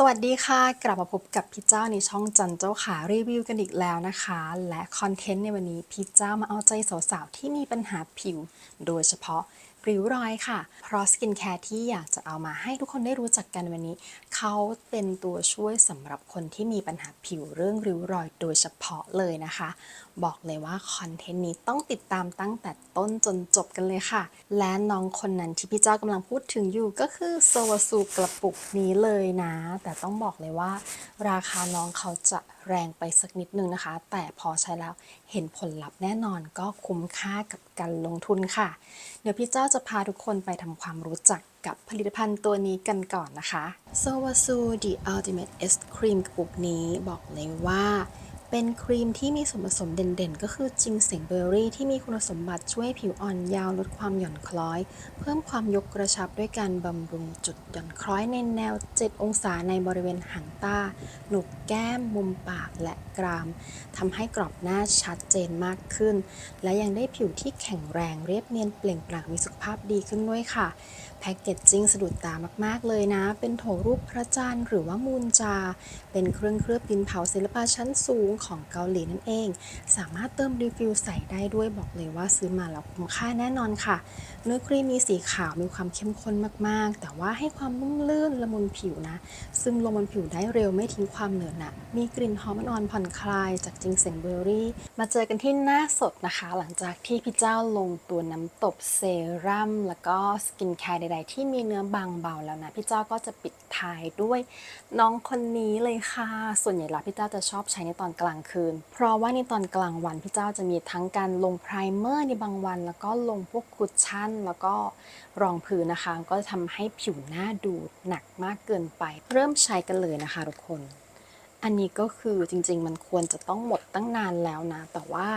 สวัสดีค่ะ กลับมาพบกับพี่เจ้าในช่องจันเจ้าขารีวิวกันอีกแล้วนะคะ และคอนเทนต์ในวันนี้พี่เจ้ามาเอาใจสาวๆที่มีปัญหาผิว โดยเฉพาะ ริ้วรอยค่ะ เพราะสกินแคร์ที่อยากจะเอามาให้ทุกคนได้รู้จักกันวันนี้ เขาเป็นตัวช่วยสำหรับคนที่มีปัญหาผิวเรื่องริ้วรอยโดยเฉพาะเลยนะคะ บอกเลยว่าคอนเทนต์นี้ต้องติดตามตั้งแต่ต้นจนจบกันเลยค่ะ และน้องคนนั้นที่พี่เจ้ากำลังพูดถึงอยู่ก็คือโซวาซูกระปุกนี้เลยนะ แต่ต้องบอกเลยว่า ราคาน้องเขาจะ แรงไปสักนิดนึงนะคะ แต่พอใช้แล้วเห็นผลลัพธ์แน่นอนก็คุ้มค่ากับการลงทุนค่ะ เดี๋ยวพี่เจ้าจะพาทุกคนไปทำความรู้จักกับผลิตภัณฑ์ตัวนี้กันก่อนนะคะ s o w a s u The Ultimate S Cream กระปุกนี้บอกเลยว่า เป็นครีมที่มีส่วนผสมเด่นๆ ก็คือจิงเสงเบอร์รี่ที่มีคุณสมบัติช่วยผิวอ่อนยาวลดความหย่อนคล้อย เพิ่มความยกกระชับด้วยการบำรุงจุดหย่อนคล้อยในแนว 7 องศาในบริเวณหางตาหนุกแก้ม มุมปากและกรามทำให้กรอบหน้าชัดเจนมากขึ้น และยังได้ผิวที่แข็งแรงเรียบเนียนเปล่งปลั่งมีสุขภาพดีขึ้นด้วยค่ะแพ็กเกจจิ้งสะดุดตามาก ๆ เลยนะ เป็นโถรูปพระจันทร์หรือว่ามูนจา เป็นเครื่องเคลือบดินเผาศิลปะชั้นสูงของเกาหลีนั่นเอง สามารถเติมรีฟิลใส่ได้ด้วยบอกเลยว่าซื้อมาแล้วคุ้มค่าแน่นอนค่ะ เนื้อครีมมีสีขาวมีความเข้มข้นมากๆ แต่ว่าให้ความนุ่มลื่นละมุนผิวนะ ซึ่งลงบนผิวได้เร็วไม่ทิ้งความเหนอะหนะมีกลิ่นหอมอ่อนผ่อนคลายจากจิงเซนเบอร์รี่ มาเจอกันที่หน้าสดนะคะ หลังจากที่พี่เจ้าลงตัวน้ำตบเซรั่มแล้วก็สกินแคร์ใดๆ ที่มีเนื้อบางเบาแล้วนะพี่เจ้าก็จะปิดท้ายด้วยน้องคนนี้เลยค่ะ ส่วนใหญ่แล้วพี่เจ้าจะชอบใช้ในตอนกลางคืน เพราะว่าในตอนกลางวันพี่เจ้าจะมีทั้งการลงไพรเมอร์ในบางวัน แล้วก็ลงพวกคุชชั่น แล้วก็รองพื้นนะคะ ก็จะทำให้ผิวหน้าดูหนักมากเกินไป เริ่มใช้กันเลยนะคะทุกคน อันนี้ก็คือจริงๆ มันควรจะต้องหมดตั้งนานแล้วนะ แต่ว่า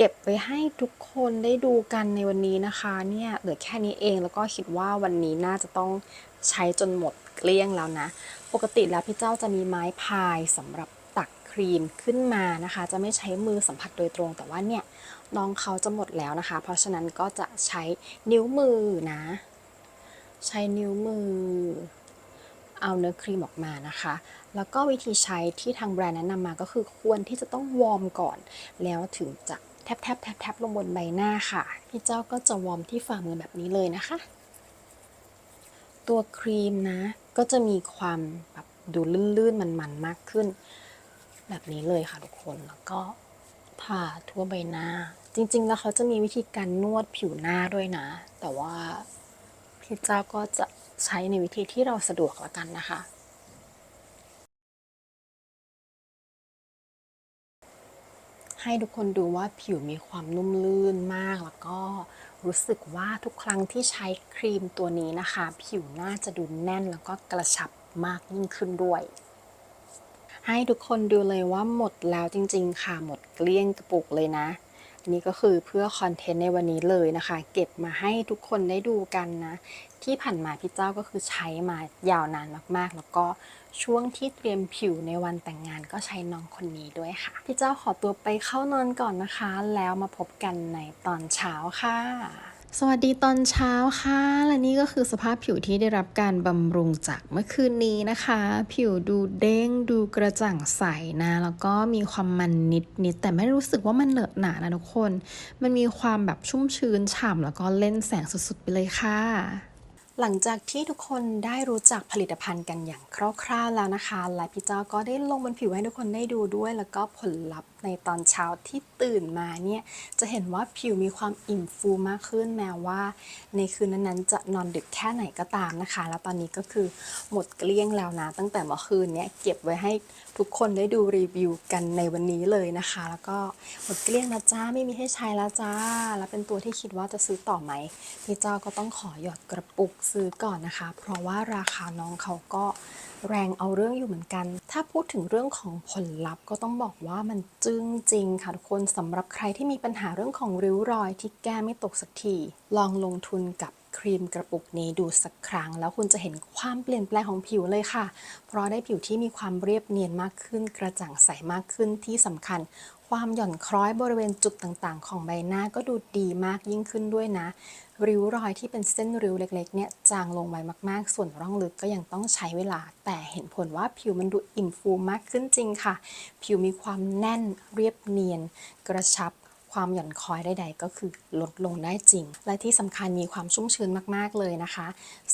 เก็บไว้ให้ทุกคนได้ดูกันในวันนี้นะคะเนี่ยเหลือแค่นี้เองแล้วก็คิดว่าวันนี้น่าจะต้องใช้จนหมดเกลี้ยงแล้วนะ ปกติแล้วพี่เจ้าจะมีไม้พายสำหรับตักครีมขึ้นมานะคะ จะไม่ใช้มือสัมผัสโดยตรง แต่ว่าเนี่ยน้องเขาจะหมดแล้วนะคะ เพราะฉะนั้นก็จะใช้นิ้วมือนะ ใช้นิ้วมือ เอาเนื้อครีมออกมานะคะ แล้วก็วิธีใช้ที่ทางแบรนด์แนะนำมาก็คือควรที่จะต้องวอร์มก่อน แล้วถึงจะ แทบแทบแทบแทบลงบนใบหน้าค่ะ พี่เจ้าก็จะวอร์มที่ฝ่ามือแบบนี้เลยนะคะ ตัวครีมนะ ก็จะมีความแบบดูลื่นๆ มันๆ มากขึ้น แบบนี้เลยค่ะทุกคนแล้วก็ทาทั่วใบหน้า จริง ๆ แล้วเขาจะมีวิธีการนวดผิวหน้าด้วยนะ แต่ว่าพี่เจ้าก็จะใช้ในวิธีที่เราสะดวกละกันนะคะ ให้ทุกคนดูว่าผิวมีความนุ่มลื่นมาก แล้วก็รู้สึกว่าทุกครั้งที่ใช้ครีมตัวนี้นะคะ ผิวหน้าจะดูแน่นแล้วก็กระชับมากยิ่งขึ้นด้วย ให้ทุกคนดูเลยว่าหมดแล้วจริง ๆ ค่ะหมดเกลี้ยงกระปุกเลยนะนี่ก็คือเพื่อคอนเทนต์ในวันนี้เลยนะคะ เก็บมาให้ทุกคนได้ดูกันนะ ที่ผ่านมาพี่เจ้าก็คือใช้มายาวนานมากๆ แล้วก็ ช่วงที่เตรียมผิวในวันแต่งงานก็ใช้น้องคนนี้ด้วยค่ะ พี่เจ้าขอตัวไปเข้านอนก่อนนะคะ แล้วมาพบกันในตอนเช้าค่ะ สวัสดีตอนเช้าค่ะ และนี่ก็คือสภาพผิวที่ได้รับการบำรุงจากเมื่อคืนนี้นะคะ ผิวดูเด้งดูกระจ่างใสนะ แล้วก็มีความมันนิดๆแต่ไม่รู้สึกว่ามันเหนอะหนานะทุกคน มันมีความแบบชุ่มชื้นฉ่ำแล้วก็เล่นแสงสุดๆไปเลยค่ะ หลังจากที่ทุกคนได้รู้จักผลิตภัณฑ์กันอย่างคร่าวๆแล้วนะคะ และพี่เจ้าก็ได้ลงบนผิวให้ทุกคนได้ดูด้วย แล้วก็ผลลัพธ์ในตอนเช้าที่ตื่นมาเนี่ยจะเห็นว่าผิวมีความอิ่มฟูมากขึ้นแม้ว่า ในคืนนั้นๆจะนอนดึกแค่ไหนก็ตามนะคะ แล้วตอนนี้ก็คือหมดเกลี้ยงแล้วนะตั้งแต่เมื่อคืนเนี้ยเก็บไว้ให้ ทุกคนได้ดูรีวิวกันในวันนี้เลยนะคะ แล้วก็หมดเกลี้ยงนะจ้าไม่มีให้ใช้แล้วจ้า แล้วเป็นตัวที่คิดว่าจะซื้อต่อไหมพี่เจ้าก็ต้องขอหยอดกระปุกซื้อก่อนนะคะ เพราะว่าราคาน้องเขาก็แรงเอาเรื่องอยู่เหมือนกัน ถ้าพูดถึงเรื่องของผลลัพธ์ก็ต้องบอกว่ามันจึ้งจริงค่ะทุกคนสำหรับใครที่มีปัญหาเรื่องของริ้วรอยที่แก้ไม่ตกสักทีลองลงทุนกับครีมกระปุกนี้ดูสักครั้ง แล้วคุณจะเห็นความเปลี่ยนแปลงของผิวเลยค่ะ เพราะได้ผิวที่มีความเรียบเนียนมากขึ้น กระจ่างใสมากขึ้นที่สำคัญ ความหย่อนคล้อยบริเวณจุดต่างๆ ของใบหน้าก็ดูดีมากยิ่งขึ้นด้วยนะ ริ้วรอยที่เป็นเส้นริ้วเล็กๆเนี่ยจางลงไปมากๆ ส่วนร่องลึกก็ยังต้องใช้เวลา แต่เห็นผลว่าผิวมันดูอิ่มฟูมากขึ้นจริงค่ะ ผิวมีความแน่นเรียบเนียน กระชับ ความหย่อนคล้อยใดๆก็คือลดลงได้จริง และที่สำคัญมีความชุ่มชื้นมากๆเลยนะคะ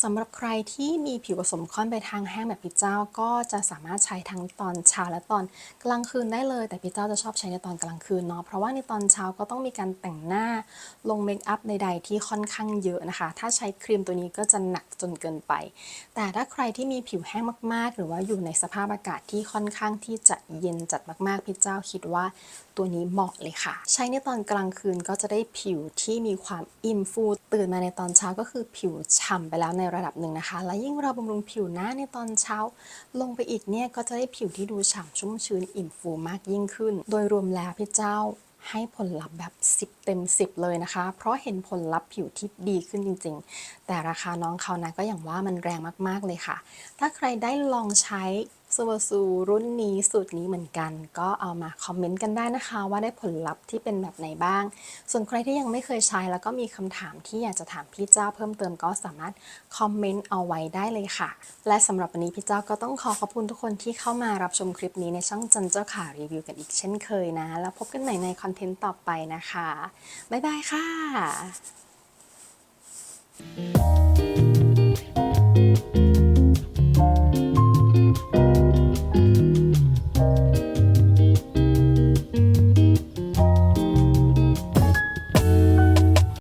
สำหรับใครที่มีผิวผสมค่อนไปทางแห้งแบบพี่เจ้าก็จะสามารถใช้ทั้งตอนเช้าและตอนกลางคืนได้เลย แต่พี่เจ้าจะชอบใช้ในตอนกลางคืนเนาะเพราะว่าในตอนเช้าก็ต้องมีการแต่งหน้าลงเมคอัพใดๆ ที่ค่อนข้างเยอะนะคะ ถ้าใช้ครีมตัวนี้ก็จะหนักจนเกินไป แต่ถ้าใครที่มีผิวแห้งมากๆ หรือว่าอยู่ในสภาพอากาศที่ค่อนข้างที่จะเย็นจัดมากๆพี่เจ้าคิดว่าตัวนี้เหมาะเลยค่ะ ใช้ในตอนกลางคืนก็จะได้ผิวที่มีความอิ่มฟูตื่นมาในตอนเช้าก็คือผิวฉ่ำไปแล้วในระดับหนึ่งนะคะ และยิ่งเราบำรุงผิวหน้าในตอนเช้า ลงไปอีกเนี่ยก็จะได้ผิวที่ดูฉ่ำชุ่มชื้นอิ่มฟูมากยิ่งขึ้น โดยรวมแล้วพี่เจ้าให้ผลลัพธ์แบบ 10 เต็ม 10 เลยนะคะ เพราะเห็นผลลัพธ์ผิวที่ดีขึ้นจริง ๆ แต่ราคาน้องเขานะก็อย่างว่ามันแรงมากๆเลยค่ะ ถ้าใครได้ลองใช้ สวาซูรุ่นนี้สูตรนี้เหมือนกัน ก็เอามาคอมเมนต์กันได้นะคะ ว่าได้ผลลัพธ์ที่เป็นแบบไหนบ้าง ส่วนใครที่ยังไม่เคยใช้แล้วก็มีคำถามที่อยากจะถามพี่เจ้าเพิ่มเติมก็สามารถคอมเมนต์เอาไว้ได้เลยค่ะ และสำหรับวันนี้พี่เจ้าก็ต้องขอขอบคุณทุกคนที่เข้ามารับชมคลิปนี้ในช่องจันเจ้าขารีวิวกันอีกเช่นเคยนะ แล้วพบกันใหม่ในคอนเทนต์ต่อไปนะคะบ๊ายบายค่ะ